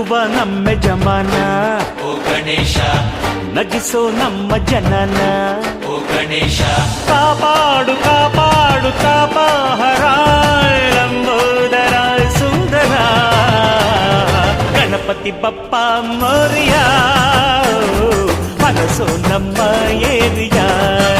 ನಗುವ ನಮ್ಮ ಜಮಾನ ಓ ಗಣೇಶ ನಗಿಸೋ ನಮ್ಮ ಜನನ ಓ ಗಣೇಶ ಕಾಪಾಡು ಕಾಪಾಡು ಕಾಪಾಹರ ಲಂಬೋದರ ಸುಂದರ ಗಣಪತಿ ಬಪ್ಪ ಮೋರಿಯ ಮನಸ್ಸು ನಮ್ಮ ಏರಿಯಾನ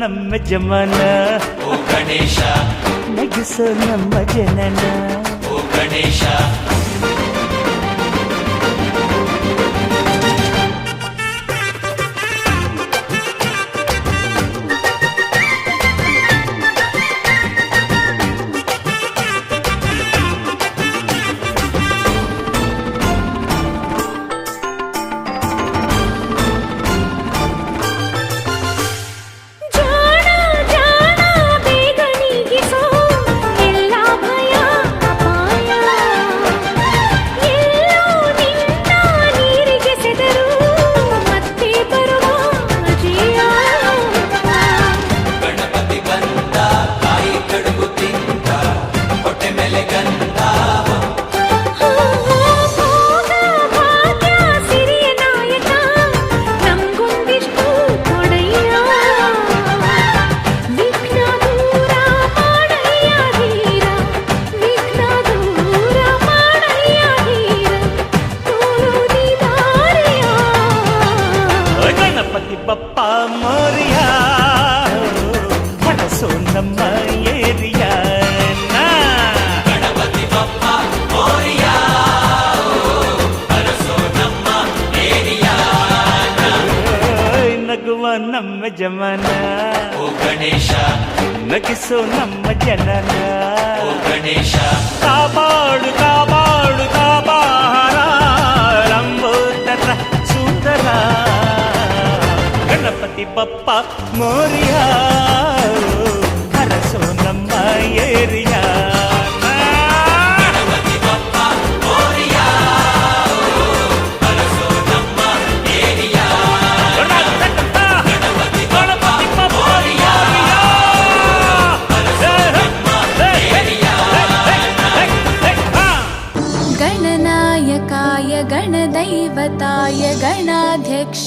ನಮ್ಮ ಜಮನ ಓ ಗಣೇಶ ನಗಿಸೋ ನಮ್ಮ ಜನನ ಓ ಗಣೇಶ ನಮ್ಮ ಜಮನ ಓ ಗಣೇಶ ನಗಿಸೋ ನಮ್ಮ ಜನನ ಓ ಗಣೇಶ ಕಾಪಾಡು ಕಾಪಾಡು ಕಾಪಾರ ಲಂಬೋದರ ಸುಂದರ ಗಣಪತಿ ಬಪ್ಪ ಮೋರಿಯ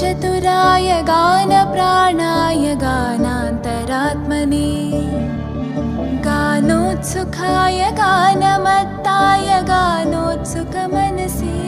गानगम्याय गानप्राणाय गानान्तरात्मने गानोत्सुखाय गानमत्ताय गानोत्सुकमनसे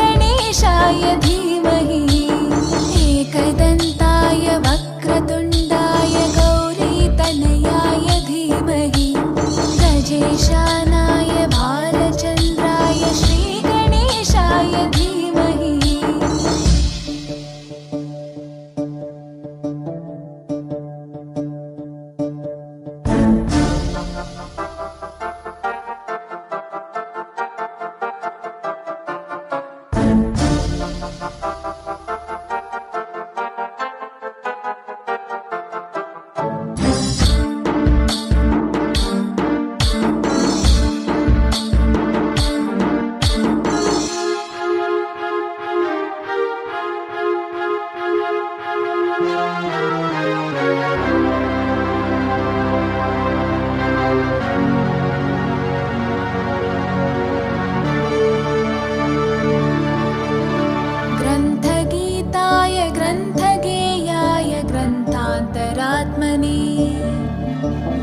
श्रीगणेशाय धीमहि एकदन्ताय वक्रतुण्डाय गौरीतनयाय धीमहि गजेशानाय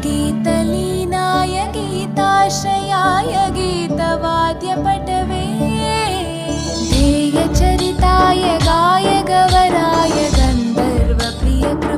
गीतलीनाय गीताश्रयाय गीतवाद्यपटवे। ध्येयचरिताय गायगवराय गन्धर्वप्रियकृपे alegre